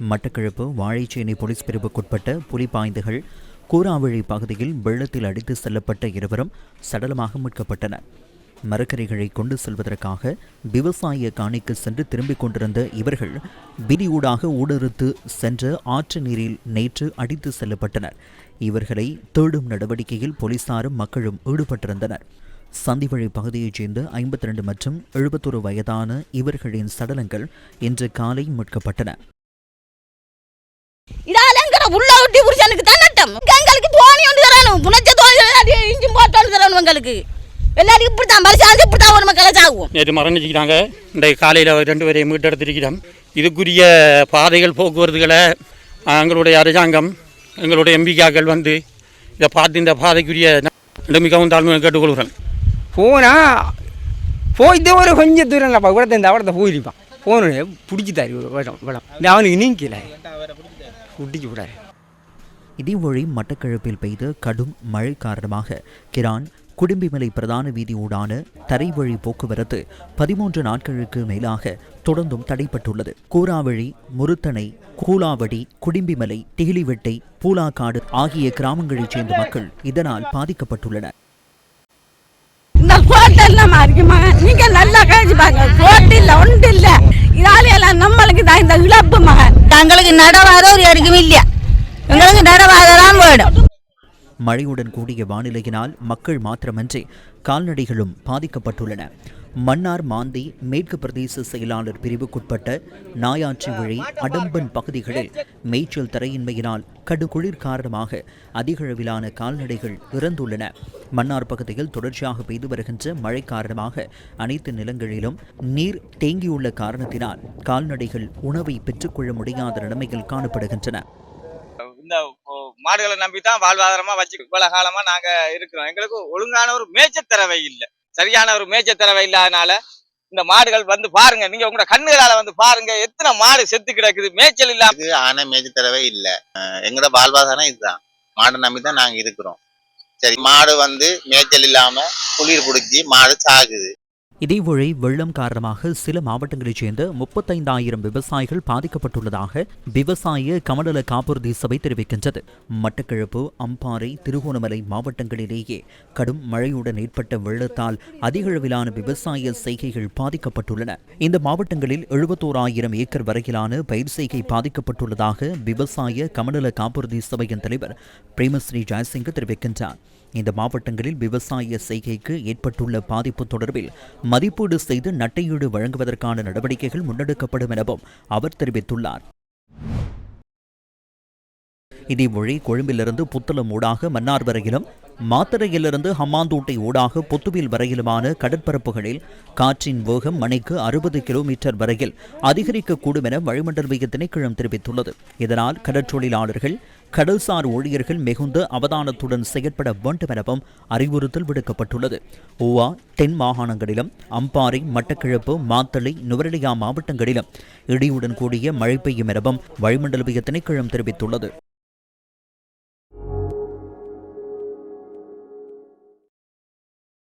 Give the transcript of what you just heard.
Batticaloa Valaichenai police பிரிவுக்குட்பட்ட புலிபாய்ந்துகள் கூறாவழி பகுதியில் வெள்ளத்தில் அடித்து செல்லப்பட்ட இருவரும் சடலமாக மீட்கப்பட்டனர். மரக்கரைகளை கொண்டு செல்வதற்காக விவசாய காணிக்கு சென்று திரும்பிக் கொண்டிருந்த இவர்கள் விதியூடாக ஊடறுத்து சென்ற ஆற்று நீரில் நேற்று அடித்து செல்லப்பட்டனர். இவர்களை தேடும் நடவடிக்கையில் போலீசாரும் மக்களும் ஈடுபட்டிருந்தனர். சந்திவழி பகுதியைச் சேர்ந்த ஐம்பத்தி ரெண்டு மற்றும் எழுபத்தொரு வயதான இவர்களின் சடலங்கள் இன்று காலை மீட்கப்பட்டன. இதாலங்கிற உள்ள விட்டு புருஷனுக்கு தான் நட்டம். எங்களுக்கு தோணி ஒன்று தரணும். புனச்ச தோணி இஞ்சும் போட்டு தரணும் எங்களுக்கு. எல்லாரும் இப்படி தான் பரிசாந்து இப்படி தான் ஒரு மக்களை சாகுவோம். நேற்று மரணிச்சிக்கிறாங்க இன்றைய காலையில் ரெண்டு பேரையும் மீட்டெடுத்திருக்கிறோம். இதுக்குரிய பாதைகள் போக்குவரத்துகளை எங்களுடைய அரசாங்கம் எங்களுடைய எம்பிக்காக்கள் வந்து இதை பார்த்து இந்த பாதைக்குரிய மிகவும் தாழ்மையை கேட்டுக்கொள்கிறேன் போனால் போயிட்டு ஒரு கொஞ்சம் தூரம் இல்லைப்பா. கூட இந்த அவடத்தை போயிருப்பான். போனே பிடிச்சிட்டாரு ஒரு விடம் விடம் இந்த அவனுக்கு நீங்கல. பிடிச்சி விடாரு இதேவழி மட்டக்களப்பில் பெய்த கடும் மழை காரணமாக கிரான் குடும்பிமலை பிரதான வீதி ஊடான தரைவழி போக்குவரத்து பதிமூன்று நாட்களுக்கு மேலாக தொடர்ந்தும் தடைப்பட்டுள்ளது. கூராவழி முருத்தனை கூலாவடி குடிம்பிமலை திகிலிவெட்டை பூலாக்காடு ஆகிய கிராமங்களைச் சேர்ந்த மக்கள் இதனால் பாதிக்கப்பட்டுள்ளனர். இந்த கோட்டை இல்லாம இருக்குமா நீங்க நல்லா கழிச்சு பாருங்க. கோட்டு இல்ல ஒன்று இல்ல இதால எல்லாம் நம்மளுக்கு தான் இந்த இழப்பு மகன். தங்களுக்கு நடவாத ஒரு இல்லையா? எங்களுக்கு நடவாதான் வேணும். மழையுடன் கூடிய வானிலையினால் மக்கள் மாத்திரமன்றி கால்நடைகளும் பாதிக்கப்பட்டுள்ளன. மன்னார் மாந்தி மேற்கு பிரதேச செயலாளர் பிரிவுக்குட்பட்ட நாயாற்றி வழி அடம்பன் பகுதிகளில் மேய்ச்சல் தரையின்மையினால் கடுகுளிர் காரணமாக அதிகளவிலான கால்நடைகள் இறந்துள்ளன. மன்னார் பகுதியில் தொடர்ச்சியாக பெய்து வருகின்ற மழை காரணமாக அனைத்து நிலங்களிலும் நீர் தேங்கியுள்ள காரணத்தினால் கால்நடைகள் உணவை பெற்றுக்கொள்ள முடியாத நிலைமையில் காணப்படுகின்றன. இந்த மாடுகளை நம்பி தான் வாழ்வாதாரமா வச்சு இவ்வளவு காலமா நாங்க இருக்கிறோம். எங்களுக்கு ஒழுங்கான ஒரு மேய்ச்சல் தரவை இல்லை சரியான ஒரு மேய்ச்ச தரவை இல்லாதனால இந்த மாடுகள் வந்து பாருங்க நீங்க உங்களோட கண்ணுகளால வந்து பாருங்க எத்தனை மாடு செத்து கிடக்குது மேய்ச்சல் இல்லாம. ஆனா மேய்ச்ச மேய்ச்சி இல்ல. இல்லை எங்களோட வாழ்வாதாரம் இதுதான். மாடை நம்பி தான் நாங்க இருக்கிறோம். சரி மாடு வந்து மேய்ச்சல் இல்லாம குளிர் பிடிச்சி மாடு சாகுது. இதேவேளை வெள்ளம் காரணமாக சில மாவட்டங்களைச் சேர்ந்த முப்பத்தைந்தாயிரம் விவசாயிகள் பாதிக்கப்பட்டுள்ளதாக விவசாய கமநல காப்புறுதி சபை தெரிவிக்கின்றது. மட்டக்கிழப்பு அம்பாறை திருகோணமலை மாவட்டங்களிலேயே கடும் மழையுடன் ஏற்பட்ட வெள்ளத்தால் அதிகளவிலான விவசாய செய்கைகள் பாதிக்கப்பட்டுள்ளன. இந்த மாவட்டங்களில் எழுபத்தோராயிரம் ஏக்கர் வரையிலான பயிர் செய்கை பாதிக்கப்பட்டுள்ளதாக விவசாய கமநல காப்புறுதி சபையின் தலைவர் பிரேமஸ்ரீ ஜெயசிங்க தெரிவிக்கின்றார். இந்த மாவட்டங்களில் விவசாய செய்கைக்கு ஏற்பட்டுள்ள பாதிப்பு தொடர்பில் மதிப்பீடு செய்து நட்டையீடு வழங்குவதற்கான நடவடிக்கைகள் முன்னெடுக்கப்படும் எனவும் அவர் தெரிவித்துள்ளார். இதேவழி கொழும்பிலிருந்து புத்தளம் ஊடாக மன்னார் வரையிலும் மாத்தரையிலிருந்து ஹம்மாந்தோட்டை ஊடாக புத்துவில் வரையிலுமான கடற்பரப்புகளில் காற்றின் வேகம் மணிக்கு அறுபது கிலோமீட்டர் வரையில் அதிகரிக்கக்கூடும் என வளிமண்டலவிய திணைக்களம் தெரிவித்துள்ளது. இதனால் கடற்றொழிலாளர்கள் கடல்சார் ஊழியர்கள் மிகுந்த அவதானத்துடன் செயற்பட வேண்டும் எனவும் அறிவுறுத்தல் விடுக்கப்பட்டுள்ளது. ஓவா தென் மாகாணங்களிலும் அம்பாறை மட்டக்கிழப்பு மாத்தளை நுவரெலியா மாவட்டங்களிலும் இடியுடன் கூடிய மழை பெய்யும் எனவும் வளிமண்டலவிய திணைக்களம் தெரிவித்துள்ளது.